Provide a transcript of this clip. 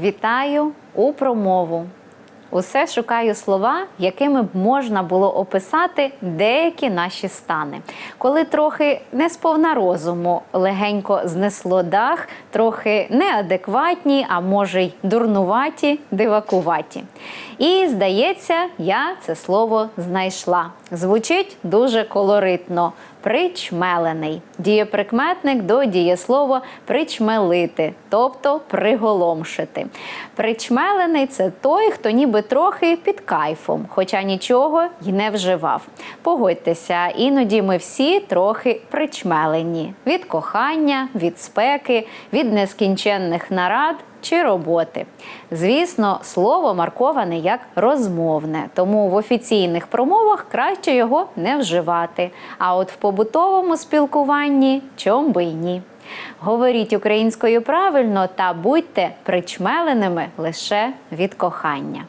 Вітаю у промову. Усе шукаю слова, якими б можна було описати деякі наші стани. Коли трохи не сповна розуму, легенько знесло дах, трохи неадекватні, а може й дурнуваті, дивакуваті. І здається, я це слово знайшла. Звучить дуже колоритно. Причмелений дієприкметник до дієслова причмелити, тобто приголомшити. Причмелений це той, хто ніби трохи під кайфом, хоча нічого й не вживав. Погодьтеся, іноді ми всі трохи причмелені від кохання, від спеки, від нескінченних нарад чи роботи. Звісно, слово марковане як розмовне, тому в офіційних промовах краще його не вживати. А от в побутовому спілкуванні чом би й ні. Говоріть українською правильно та будьте причмеленими лише від кохання.